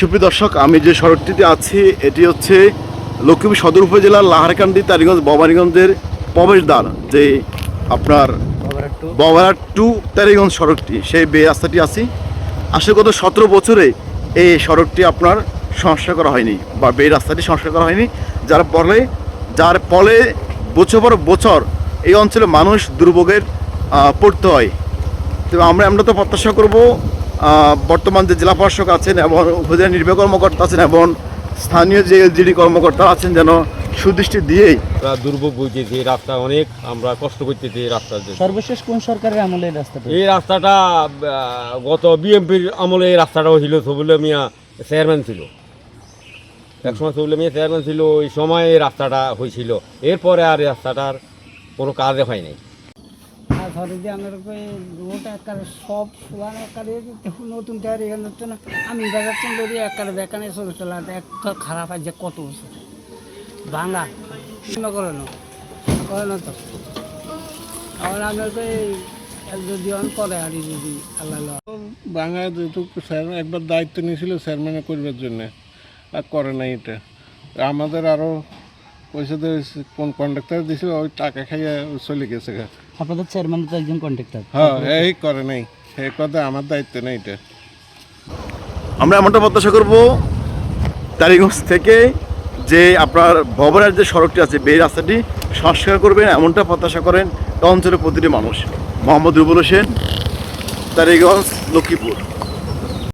সুপ্রিয় দর্শক, আমি যে সড়কটিতে আছি, এটি হচ্ছে লক্ষ্মীপুর সদর উপজেলার লাহারকান্দি, তারিগঞ্জ ভবানীগঞ্জের প্রবেশদ্বার, যে আপনার ববারা টু তারিগঞ্জ সড়কটি, সেই বে রাস্তাটি আছি। আসলে গত সতেরো বছরে এই সড়কটি আপনার সংস্কার করা হয়নি, বা বে রাস্তাটি সংস্কার করা হয়নি, যার ফলে যার ফলে বছর পর বছর এই অঞ্চলে মানুষ দুর্ভোগের পড়তে হয়। তো আমরা আমরা তো প্রত্যাশা করব বর্তমান যে জেলা প্রশাসক আছেন এবং উপজেলা নির্বাহী কর্মকর্তা আছেন এবং স্থানীয় যে এলজিডি কর্মকর্তা আছেন যেন সুদৃষ্টি দিয়েই দুর্ভোগ বইতেছি এই রাস্তা অনেক আমরা কষ্ট করতেছি এই রাস্তার সর্বশেষ কোন সরকারের আমলে এই রাস্তাটা? এই রাস্তাটা গত বিএমপির আমলে এই রাস্তাটা হয়েছিল সবুল্লা মিয়া চেয়ারম্যান ছিল। একসময় সবুল্লা মিয়া চেয়ারম্যান ছিল ওই সময় এই রাস্তাটা হয়েছিল। এরপরে আর এই রাস্তাটার কোনো কাজে হয় নাই। আর ধরে যে আমার রোড একারে সব পুরানো একারে নতুন টায়ার এখানে হচ্ছে না। আমি দেখাচ্ছেন যদি একারে বেকানে চলে চলে আর একটা খারাপ আছে কত বছর। ভাঙা। করে না করে না তো। আমার আমাকে যদি করে আর যদি আল্লাহ বাংলা যেহেতু স্যার একবার দায়িত্ব নিয়েছিল চেয়ারম্যানে করবার জন্য। আর করে নাই এটা। আমাদের আরও পয়সা দিয়ে কোন কন্ডাক্টর দিয়েছিল ওই টাকা খাইয়ে চলে গেছে গা। আপনাদের চেয়ারম্যান তো একজন কন্ট্রাক্টর হ্যাঁ এই করে নাই। কথা আমার দায়িত্ব নেই এটা। আমরা এমনটা প্রত্যাশা করব তারিগঞ্জ থেকে যে আপনার ভবনের যে সড়কটি আছে বে রাস্তাটি সংস্কার করবেন এমনটা প্রত্যাশা করেন অঞ্চলের প্রতিটি মানুষ। মোহাম্মদ রুবুল হোসেন তারিগঞ্জ লক্ষ্মীপুর।